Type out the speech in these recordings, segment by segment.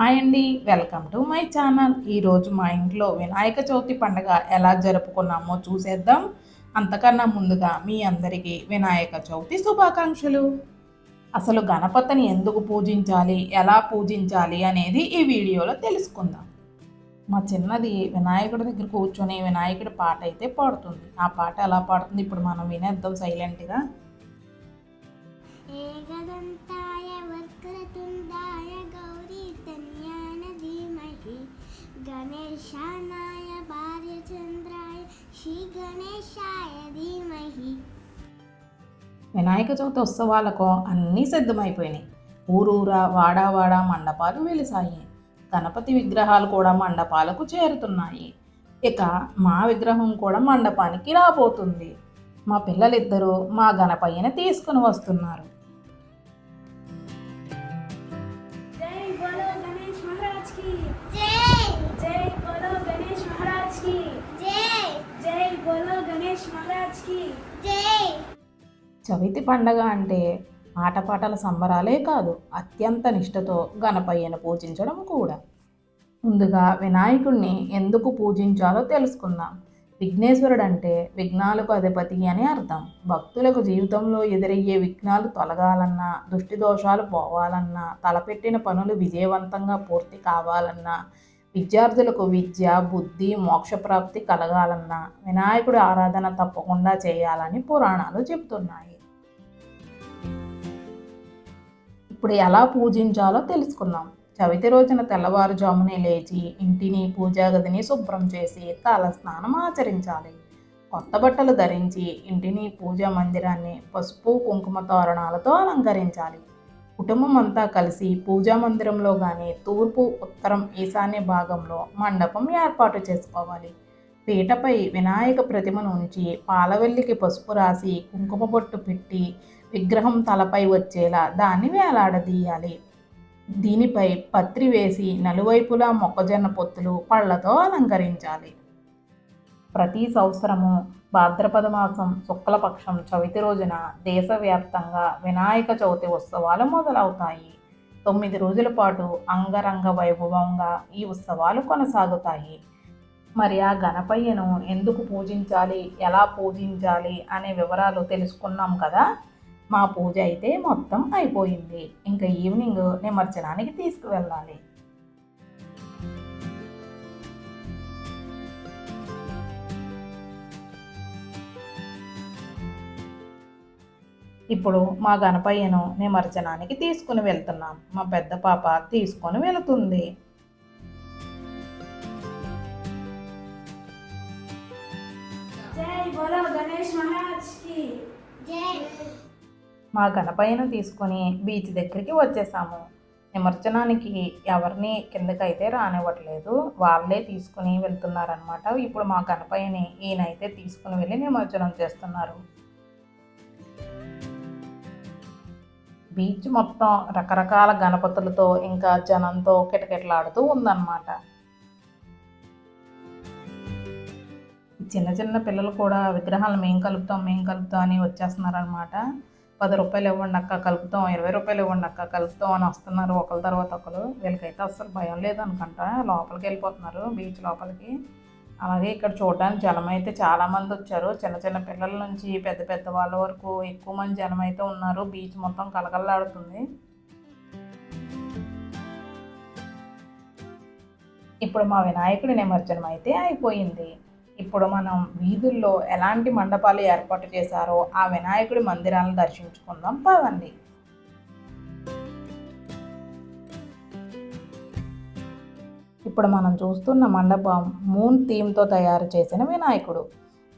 Hi అండి welcome to my channel ఈరోజు మా ఇంట్లో వినాయక చవితి పండుగ ఎలా జరుపుకున్నామో చూసేద్దాం. అంతకన్నా ముందుగా మీ అందరికీ వినాయక చవితి శుభాకాంక్షలు. అసలు గణపతిని ఎందుకు పూజించాలి ఎలా పూజించాలి అనేది ఈ వీడియోలో తెలుసుకుందాం. మా చిన్నది వినాయకుడి దగ్గర కూర్చొని వినాయకుడి పాట అయితే పాడుతుంది. ఆ పాట ఎలా పాడుతుంది ఇప్పుడు మనం వినేద్దాం సైలెంట్గా ఏకదంతాయ వక్రతుండాయ గణేశానాయ భార్యచంద్రాయ శ్రీ గణేశాయ ధీమహి వినాయక చవితి ఉత్సవాలకు అన్నీ సిద్ధమైపోయినాయి. ఊరూరా వాడావాడా మండపాలు వెలిసాయి గణపతి విగ్రహాలు కూడా మండపాలకు చేరుతున్నాయి. ఇక మా విగ్రహం కూడా మండపానికి రాబోతుంది. మా పిల్లలిద్దరూ మా గణపయ్యని తీసుకుని వస్తున్నారు. చవితి పండగ అంటే ఆటపాటల సంబరాలే కాదు అత్యంత నిష్టతో గణపయ్యను పూజించడం కూడా. ముందుగా వినాయకుడిని ఎందుకు పూజించాలో తెలుసుకుందాం. విఘ్నేశ్వరుడు అంటే విఘ్నాలకు అధిపతి అని అర్థం. భక్తులకు జీవితంలో ఎదురయ్యే విఘ్నాలు తొలగాలన్నా దృష్టి దోషాలు పోవాలన్నా తలపెట్టిన పనులు విజయవంతంగా పూర్తి కావాలన్నా విద్యార్థులకు విద్య బుద్ధి మోక్షప్రాప్తి కలగాలన్నా వినాయకుడి ఆరాధన తప్పకుండా చేయాలని పురాణాలు చెబుతున్నాయి. ఇప్పుడు ఎలా పూజించాలో తెలుసుకుందాం. చవితి రోజున తెల్లవారుజామునే లేచి ఇంటిని పూజాగదిని శుభ్రం చేసి తల స్నానం ఆచరించాలి. కొత్త బట్టలు ధరించి ఇంటిని పూజా మందిరాన్ని పసుపు కుంకుమ తోరణాలతో అలంకరించాలి. కుటుంబం అంతా కలిసి పూజా మందిరంలో కానీ తూర్పు ఉత్తరం ఈశాన్య భాగంలో మండపం ఏర్పాటు చేసుకోవాలి. పీటపై వినాయక ప్రతిమను ఉంచి పాలవెల్లికి పసుపు రాసి కుంకుమ బొట్టు పెట్టి విగ్రహం తలపై వచ్చేలా దాన్ని వేలాడదీయాలి. దీనిపై పత్రి వేసి నలువైపులా మొక్కజొన్న పొత్తులు పళ్ళతో అలంకరించాలి. ప్రతి సంవత్సరము భాద్రపద మాసం శుక్లపక్షం చవితి రోజున దేశవ్యాప్తంగా వినాయక చవితి ఉత్సవాలు మొదలవుతాయి. తొమ్మిది రోజుల పాటు అంగరంగ వైభవంగా ఈ ఉత్సవాలు కొనసాగుతాయి. మరి ఆ గణపయ్యను ఎందుకు పూజించాలి? ఎలా పూజించాలి? అనే వివరాలు తెలుసుకున్నాం కదా. మా పూజ అయితే మొత్తం అయిపోయింది. ఇంకా ఈవినింగ్ నిమజ్జనానికి తీసుకువెళ్ళాలి. ఇప్పుడు మా గణపయ్యను నిమజ్జనానికి తీసుకుని వెళ్తున్నాం. మా పెద్ద పాప తీసుకొని వెళుతుంది. మా గణపయ్యను తీసుకొని బీచ్ దగ్గరికి వచ్చేసాము. నిమజ్జనానికి ఎవరిని కిందకైతే రానివ్వట్లేదు. వాళ్ళే తీసుకుని వెళ్తున్నారనమాట ఇప్పుడు మా గణపయ్యని ఈయనైతే తీసుకుని వెళ్ళి నిమజ్జనం చేస్తున్నారు. బీచ్ మొత్తం రకరకాల గణపతులతో ఇంకా జనంతో కిటకిటలాడుతూ ఉందన్నమాట. చిన్న చిన్న పిల్లలు కూడా విగ్రహాలు మేము కలుపుతాం మేము కలుపుతాం అని వచ్చేస్తున్నారు అనమాట పది రూపాయలు ఇవ్వండి అక్క కలుపుతాం. ఇరవై రూపాయలు ఇవ్వండి అక్క కలుపుతాం అని వస్తున్నారు ఒకరి తర్వాత ఒకరు వీళ్ళకైతే అస్సలు భయం లేదనుకుంటా. లోపలికి వెళ్ళిపోతున్నారు బీచ్ లోపలికి. అలాగే ఇక్కడ చూడడానికి జనం అయితే చాలామంది వచ్చారు. చిన్న చిన్న పిల్లల నుంచి పెద్ద పెద్ద వాళ్ళ వరకు ఎక్కువ మంది జనం అయితే ఉన్నారు. బీచ్ మొత్తం కలకల్లాడుతుంది ఇప్పుడు మా వినాయకుడి నిమజ్జనం అయితే అయిపోయింది. ఇప్పుడు మనం వీధుల్లో ఎలాంటి మండపాలు ఏర్పాటు చేశారో ఆ వినాయకుడి మందిరాలను దర్శించుకుందాం. పదండి. ఇప్పుడు మనం చూస్తున్న మండపం మూన్ థీమ్తో తయారు చేసిన వినాయకుడు.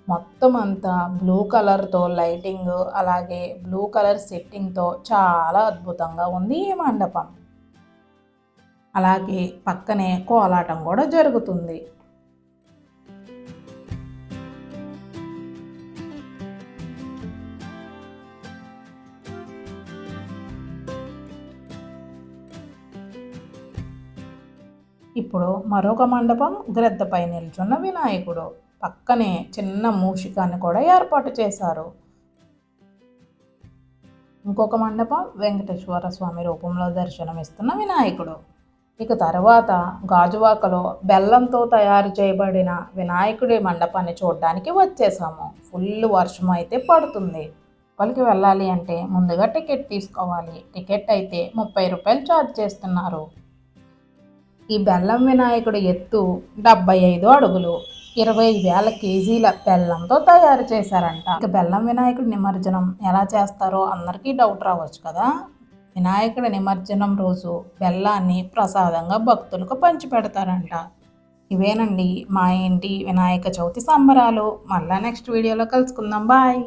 మొత్తం అంతా బ్లూ కలర్తో లైటింగ్ అలాగే బ్లూ కలర్ సెట్టింగ్తో చాలా అద్భుతంగా ఉంది ఈ మండపం. అలాగే పక్కనే కోలాటం కూడా జరుగుతుంది. ఇప్పుడు మరొక మండపం గ్రద్దపై నిల్చున్న వినాయకుడు. పక్కనే చిన్న మూషికాన్ని కూడా ఏర్పాటు చేశారు. ఇంకొక మండపం వెంకటేశ్వర స్వామి రూపంలో దర్శనమిస్తున్న వినాయకుడు. ఇక తర్వాత గాజువాకలో బెల్లంతో తయారు చేయబడిన వినాయకుడి మండపాన్ని చూడడానికి వచ్చేసాము. ఫుల్ వర్షం అయితే పడుతుంది. లోపలికి వెళ్ళాలి అంటే ముందుగా టికెట్ తీసుకోవాలి. టికెట్ అయితే ముప్పై రూపాయలు ఛార్జ్ చేస్తున్నారు. ఈ బెల్లం వినాయకుడి ఎత్తు డెబ్బై ఐదు అడుగులు ఇరవై వేల కేజీల బెల్లంతో తయారు చేశారంట. ఇక బెల్లం వినాయకుడి నిమజ్జనం ఎలా చేస్తారో అందరికీ డౌట్ రావచ్చు కదా? వినాయకుడి నిమజ్జనం రోజు బెల్లాన్ని ప్రసాదంగా భక్తులకు పంచిపెడతారంట. ఇవేనండి మా ఇంటి వినాయక చవితి సంబరాలు. మళ్ళా నెక్స్ట్ వీడియోలో కలుసుకుందాం. బాయ్